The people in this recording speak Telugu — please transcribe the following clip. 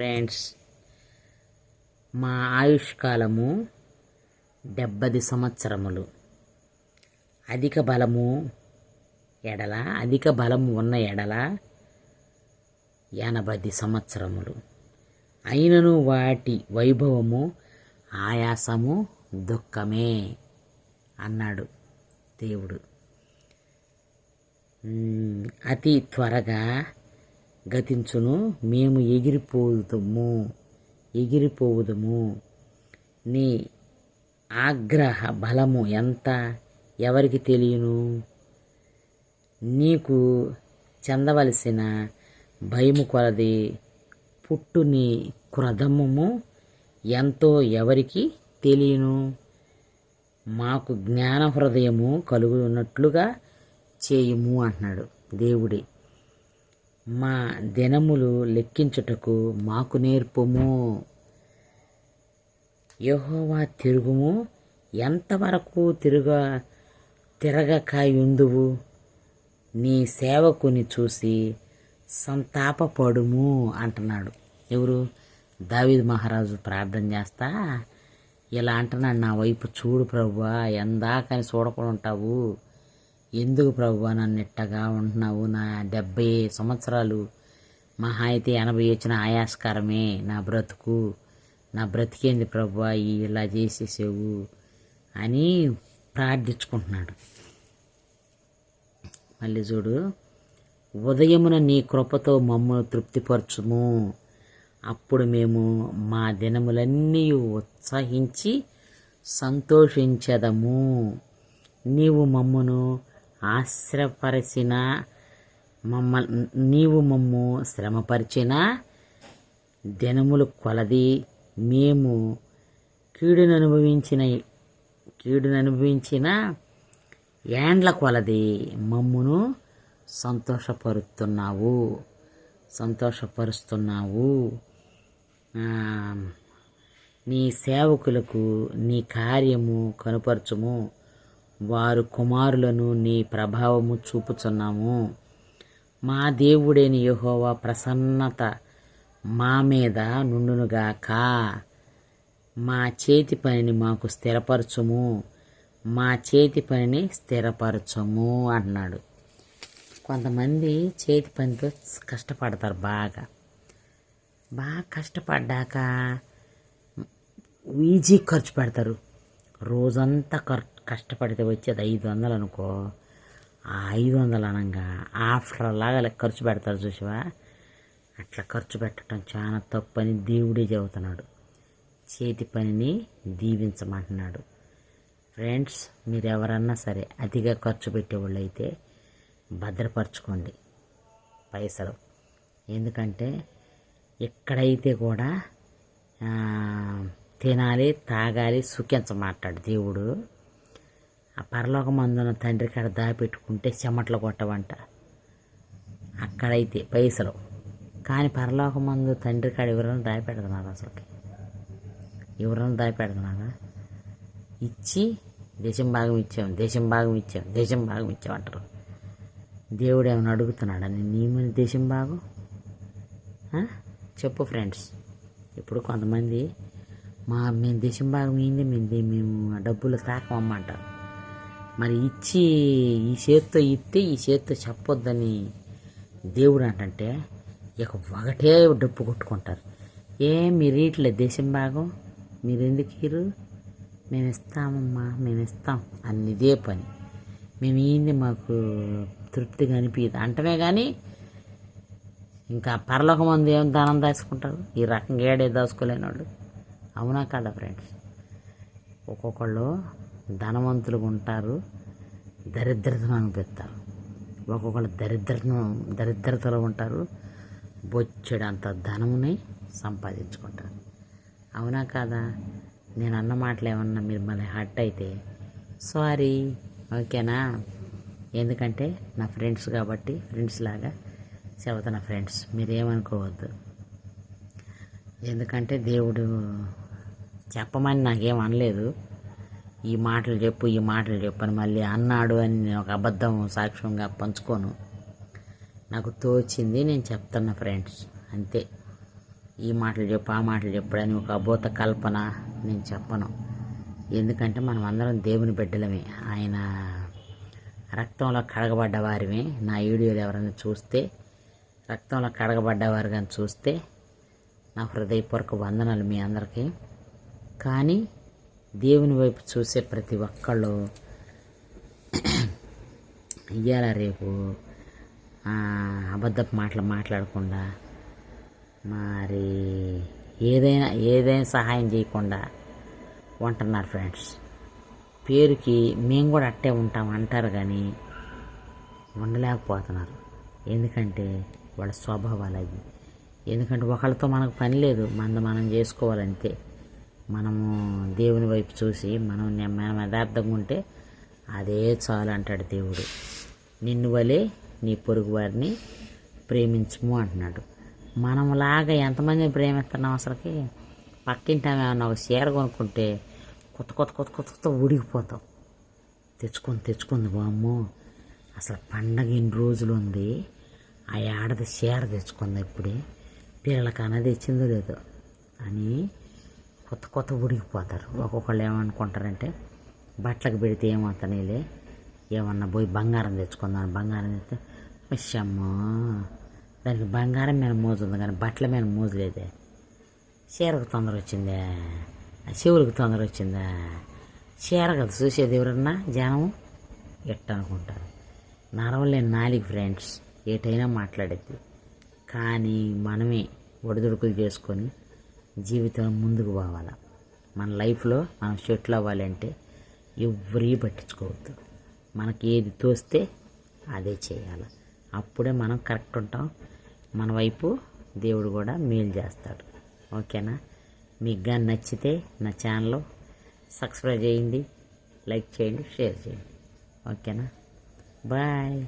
ఫ్రెండ్స్ మా ఆయుష్కాలము డెబ్బది సంవత్సరములు. అధిక బలము ఎడల అధిక బలము ఉన్న ఎడల ఎనభది సంవత్సరములు. అయినను వాటి వైభవము ఆయాసము దుఃఖమే అన్నాడు దేవుడు. అతి త్వరగా గతించును మేము ఎగిరిపోదుము ఎగిరిపోవుదము. నీ ఆగ్రహ బలము ఎంత? ఎవరికి తెలియను? నీకు చెందవలసిన భయము కొలది. పుట్టుని క్రదమము ఎంతో ఎవరికి తెలియను? మాకు జ్ఞాన హృదయము కలుగునట్లుగా చేయుము అంటున్నాడు దేవుడే. మా దినములు లెక్కించుటకు మాకు నేర్పుము. యహోవా తిరుగుము. ఎంతవరకు తిరుగ తిరగకాయుందువు? నీ సేవకుని చూసి సంతాపపడుము అంటున్నాడు. ఎవరు? దావిద్ మహారాజు ప్రార్థన చేస్తా. ఇలా అంటున్నాడు నా వైపు చూడు ప్రభువా ఎందాకని చూడకుండా ఉంటావు. ఎందుకు ప్రభువా నన్ను ఇట్టగా ఉంటున్నావు? నా డెబ్బై సంవత్సరాలు మహా అయితే ఎనభై వచ్చిన ఆయాస్కరమే నా బ్రతుకు. నా బ్రతికేంది ప్రభు ఇలా చేసేసేవు అని ప్రార్థించుకుంటున్నాడు. మళ్ళీ చూడు ఉదయమున నీ కృపతో మమ్మల్ని తృప్తిపరచుము. అప్పుడు మేము మా దినములన్నీ ఉత్సహించి సంతోషించదము. నీవు మమ్మను ఆశ్రపరిచిన మమ్మ నీవు మమ్ము శ్రమపరిచిన దినములు కొలది మేము కీడును అనుభవించిన కీడును అనుభవించిన ఏండ్ల కొలది మమ్మును సంతోషపరుస్తున్నావు. సంతోషపరుస్తున్నావు. నీ సేవకులకు నీ కార్యము కనుపరచుము. వారు కుమారులను నీ ప్రభావము చూపుచున్నాము. మా దేవుడైన యహోవా ప్రసన్నత మా మీద నుండునుగాక. మా చేతి పనిని మాకు స్థిరపరచుము. మా చేతి పనిని స్థిరపరచము అన్నాడు. కొంతమంది చేతి పనితో కష్టపడతారు బాగా. బాగా కష్టపడ్డాక ఈజీ ఖర్చు పెడతారు. రోజంతా ఖర్చు కష్టపడితే వచ్చేది ఐదు వందలు అనుకో. ఆ ఐదు వందలు అనగా ఆఫ్టర్ లాగా ఖర్చు పెడతారు చూసావా? అట్లా ఖర్చు పెట్టడం చాలా తప్పని దేవుడే చెబుతున్నాడు. చేతి పనిని దీవించమంటున్నాడు. ఫ్రెండ్స్ మీరు ఎవరన్నా సరే అతిగా ఖర్చు పెట్టేవాళ్ళు అయితే భద్రపరచుకోండి. పైసలు. ఎందుకంటే ఎక్కడైతే కూడా తినాలి తాగాలి సుఖించమాటాడు దేవుడు. ఆ పరలోకమందున తండ్రి కాడ దాపెట్టుకుంటే చెమటలు కొట్టవంట. అక్కడైతే పైసలు. కానీ పరలోకమందు తండ్రి కాడ ఎవరైనా దాపెడుతున్నారు అసలుకి? ఎవరైనా దాయపెడుతున్నారా ఇచ్చి దేశం భాగం ఇచ్చాం దేశం భాగం ఇచ్చాం దేశం భాగం ఇచ్చాం అంటారు దేవుడు ఏమైనా అడుగుతున్నాడని నేను నీ దేశం భాగం? చెప్పు ఫ్రెండ్స్. ఇప్పుడు కొంతమంది మా మేము దేశం భాగం ఏంది మేము మేము డబ్బులు తాకమమ్మంటారు. మరి ఇచ్చి ఈ చేత్తో ఇస్తే ఈ చేత్తో చెప్పొద్దని దేవుడు అంటే ఇక ఒకటే డప్పు కొట్టుకుంటారు. ఏ మీరు ఇట్లే దేశం భాగం మీరు ఎందుకు ఇరు? మేము ఇస్తామమ్మా మేము ఇస్తాం అన్ని ఇదే పని. మేము ఏంది మాకు తృప్తిగా అనిపించదు అంటమే కానీ ఇంకా పరలోక మంది ఏం దానం దాచుకుంటారు? ఈ రకంగా ఏడే దాచుకోలేని వాళ్ళు అవునా కదా ఫ్రెండ్స్ ఒక్కొక్కళ్ళు ధనవంతులు ఉంటారు దరిద్రతను అనిపిస్తారు ఒక్కొక్కళ్ళు దరిద్రను దరిద్రతలో ఉంటారు. బొచ్చెడంత ధనముని సంపాదించుకుంటారు. అవునా కాదా? నేను అన్న మాటలు ఏమన్నా మీరు మళ్ళీ హట్ అయితే సారీ ఓకేనా? ఎందుకంటే నా ఫ్రెండ్స్ కాబట్టి ఫ్రెండ్స్ లాగా చెబుతున్న ఫ్రెండ్స్ మీరేమనుకోవద్దు. ఎందుకంటే దేవుడు చెప్పమని నాకేం అనలేదు. ఈ మాటలు చెప్పు ఈ మాటలు చెప్పు అని మళ్ళీ అన్నాడు అని నేను ఒక అబద్ధం సాక్ష్యంగా పంచుకోను. నాకు తోచింది నేను చెప్తున్నా ఫ్రెండ్స్ అంతే. ఈ మాటలు చెప్పు ఆ మాటలు చెప్పడని ఒక అబోత కల్పన నేను చెప్పను. ఎందుకంటే మనం అందరం దేవుని బిడ్డలమే. ఆయన రక్తంలో కడగబడ్డ వారిమే. నా వీడియోలు ఎవరైనా చూస్తే రక్తంలో కడగబడ్డవారు కానీ చూస్తే నా హృదయపూర్వక వందనాలు మీ అందరికీ. కానీ దేవుని వైపు చూసే ప్రతి ఒక్కళ్ళు ఇయ్యాల రేపు అబద్ధపు మాటలు మాట్లాడకుండా మరి ఏదైనా ఏదైనా సహాయం చేయకుండా ఉంటున్నారు ఫ్రెండ్స్ పేరుకి మేము కూడా అట్టే ఉంటాం అంటారు కానీ ఉండలేకపోతున్నారు. ఎందుకంటే వాళ్ళ స్వభావాలు అవి. ఎందుకంటే ఒకళ్ళతో మనకు పని లేదు మంద మనం చేసుకోవాలంతే. మనము దేవుని వైపు చూసి మనం నే- మనం యథార్థంగా ఉంటే అదే చాలు అంటాడు దేవుడు. నిన్ను వలే నీ పొరుగు వారిని ప్రేమించము అంటున్నాడు. మనములాగా ఎంతమందిని ప్రేమిస్తున్నాం అసలుకి? పక్కింటి ఏమన్నా ఒక చీర కొనుక్కుంటే కొత్త కొత్త కొత్త కొత్త కొత్త ఉడిగిపోతాం తెచ్చుకొని తెచ్చుకుంది బామ్మో అసలు పండగ ఎన్ని రోజులు ఉంది. ఆ ఏడాది చీర తెచ్చుకుంది ఇప్పుడే. పిల్లలకి అన్న తెచ్చిందో లేదో అని కొత్త కొత్త ఉడికిపోతారు ఒక్కొక్కళ్ళు ఏమనుకుంటారంటే బట్టలకు పెడితే ఏమవుతానేలే ఏమన్నా పోయి బంగారం తెచ్చుకుందాం బంగారం తెస్తే విషమ్మో దానికి బంగారం మీద మోజు ఉంది కానీ బట్టల మీద మోజు లేదే. చీరకు తొందర వచ్చిందా ఆ చెవులకు తొందర వచ్చిందా. చీర కదా చూసేది ఎవరన్నా? జనం ఎట్ట అనుకుంటారు నరవలేని నాలుగు ఫ్రెండ్స్ ఏటైనా మాట్లాడేది. కానీ మనమే ఒడిదుడుకులు చేసుకొని జీవితం ముందుకు పోవాలి? మన లైఫ్లో మనం సెటిల్ అవ్వాలంటే ఎవరీ పట్టించుకోవద్దు. మనకి ఏది తోస్తే అదే చేయాలి. అప్పుడే మనం కరెక్ట్ ఉంటాం. మన వైపు దేవుడు కూడా మేలు చేస్తాడు. ఓకేనా? మీకు కానీ నచ్చితే నా ఛానల్ సబ్స్క్రైబ్ చేయండి లైక్ చేయండి షేర్ చేయండి. ఓకేనా? బాయ్.